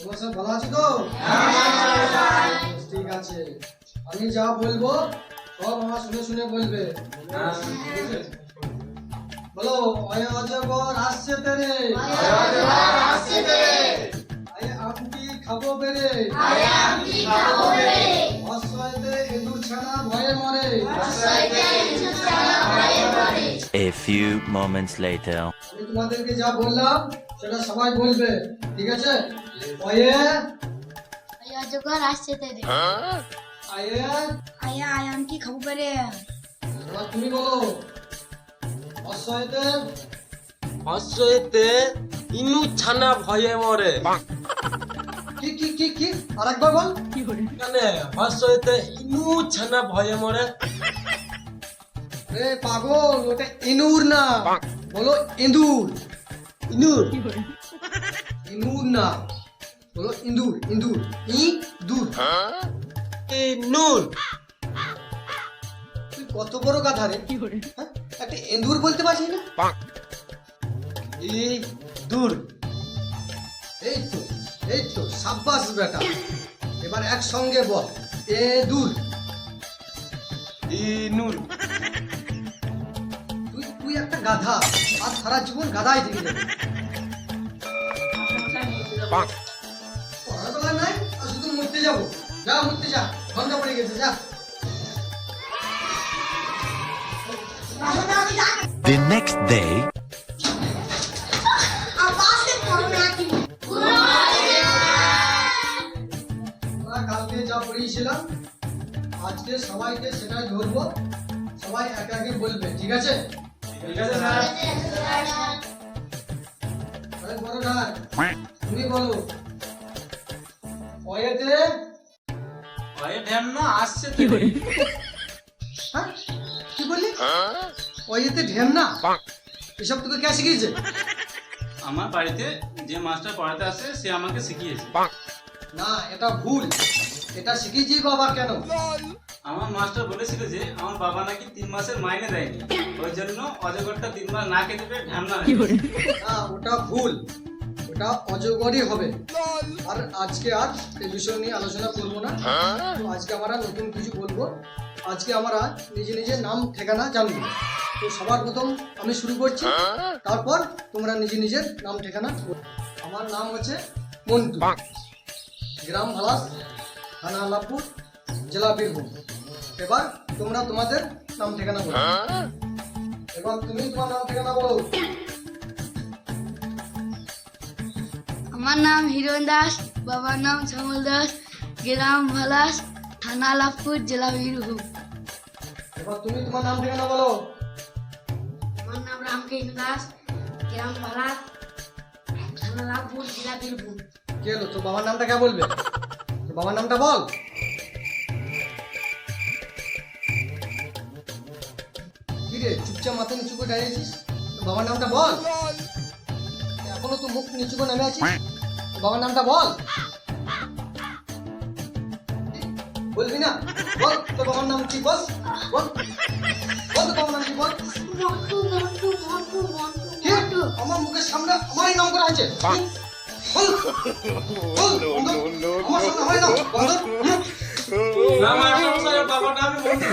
ভালো আছে তো? ঠিক আছে। আমি যা বলব সব আমার শুনে শুনে বলবে। বলো অয় অজগর আসছে তেরে। আয় আমটি খাব বেরে অসহায়তে ইঁদুর ছানা ভয়ে মরে। A few moments later. আমি তোমাদেরকে যা বললাম সেটা সবাই বলবে। ঠিক আছে? অয়ে অজগর আসছে তেরে আয়ে? আয়া আয়াম কি খাব পেরে? এবার তুমি বলো। অসহায়তে অশ্বতে ইনু ছানা ভয়ে মরে। কি কি কি কি? আরেকবার বল। মানে অশ্বতে ইনু ছানা ভয়ে মরে। এ পাগল ওটা ইনুর না। বলো ইঁদুর। ইনুর। ইনুর না। বলো ইন্দুর ইন্দুর ই দূর ইনুর তুই কত বড় গাধা রে? হ্যাঁ? একটা ইন্দুর বলতে পারছিস না? ই দূর এই তো এই তো সাব্বাস বেটা। এবার একসঙ্গে বল এ দূর ইনুর। তুই তুই একটা গাধা। আর সারা জীবন গাধাই থেকে যাবে। যাব। যা মরতে যা। ঘণ্টা পড়ে গেছে যা। The next day. কালকে যা পড়িয়েছিলাম আজকে সবাইকে সেটাই ধরবো। সবাই একে একে বলবে ঠিক আছে? বড় তুমি বলো। অয়েতে ভয়ে ঢ্যাম না আসছে কি বললি? অয়েতে ঢেম না? এসব তোকে কে শিখিয়েছে? আমার বাড়িতে যে মাস্টার পড়াতে আসে সে আমাকে শিখিয়েছে। না এটা ভুল। এটা শিখিয়েছি বাবা কেন? আমার মাস্টার বলেছিল যে আমার বাবা নাকি তিন মাসের মাইনে দেয়নি। ওই জন্য অজগরটা তিন মাস না খেতে পেয়ে ঢামনা হয়ে গেছে। না ওটা ভুল। ওটা অজগরই হবে। আর আজকে আর এই বিষয় নিয়ে আলোচনা করব না। তো আজকে আমরা নতুন কিছু বলব। আজকে আমরা নিজে নিজের নাম ঠিকানা জানব। তো সবার প্রথম আমি শুরু করছি। তারপর তোমরা নিজে নিজের নাম ঠিকানা আমার নাম হচ্ছে মন্টু। গ্রাম ভালাস থানা আল্লাপুর জেলা বীরভূম। এবার তোমরা তোমাদের নাম ঠিকানা বলো। এবার তুমি তোমার নাম ঠিকানা বলো। আমার নাম হিরণ দাস বাবার নাম শ্যামল দাস গ্রাম ভালাস থানা লাভপুর জেলা বীরভূম। এবার তুমি তোমার নাম ঠিকানা বলো। আমার নাম রামকৃষ্ণ দাস গ্রাম ভালাস থানা লাভপুর জেলা বীরভূম। কে এলো তোর বাবার নামটা কে বলবে? তোর বাবার নামটা বল। চুপচাপ মাথা নিচু করে দাঁড়িয়েছিস বাবার নামটা বল। এখনও তো মুখ নিচু করে নেমে আছিস? বাবার নামটা বল। বলবি না? বল তোর বাবার নাম কি বল? বল বল তোর বাবার নাম কি বল? আমার মুখের সামনে আমারই নাম করা আছে বল বল আমার সামনে আমারই নাম বন্ধ।